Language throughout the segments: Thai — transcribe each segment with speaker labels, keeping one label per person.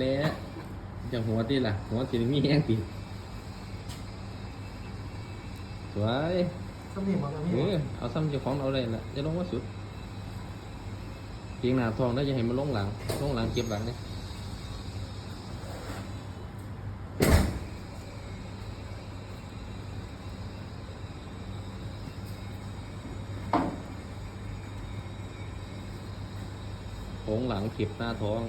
Speaker 1: แหละจังหัวตีล่ะ หัวสีมีแห้งตีสวย
Speaker 2: สำเนียงบอกกับ
Speaker 1: เอ
Speaker 2: พี่
Speaker 1: อเอาซ้ำเจ้าของเอาเลยล่ะจะลงว่าสุดเพียงหน้าทองได้จะเห็นมันลงหลังลงหลังเก็บหลังเนี่ยโค้งหลังเก็บหน้าท้อง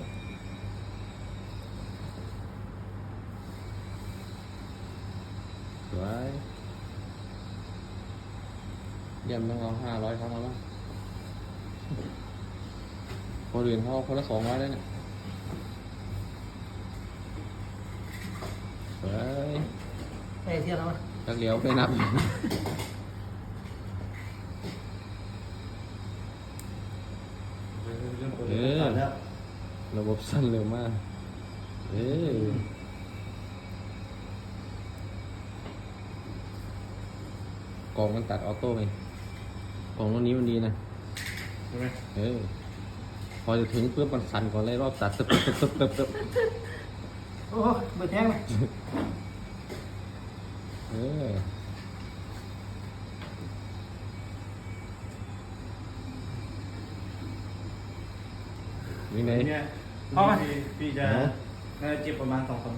Speaker 1: สวย เยี่ยมต้องเอาห้าร้อยครั้งแล้วมั้งคนอื่นเขาคนละสองร้อยแล้วเนี่ยสวย
Speaker 2: ไอ้เที่ยวแล้วมั้ย
Speaker 1: ตักเหลียวไปนับเออระบบสั้นเร็วมาก เออกล่องมันตัดออโต้ไงก ล่องรุ่นนี้มันดีนะ
Speaker 3: ใช่ไหม
Speaker 1: เออพอจะถึงปุ๊บมันสั่นก่อนเลยรอบตัดตึ๊บตึ๊บตึ๊บตึ๊บตึ๊บ
Speaker 2: โอ้เบิดแท้งเลย
Speaker 1: เออมีไหน
Speaker 3: เนี่ยพี่พี่จะน่าจะเจ็บประมาณสองสาม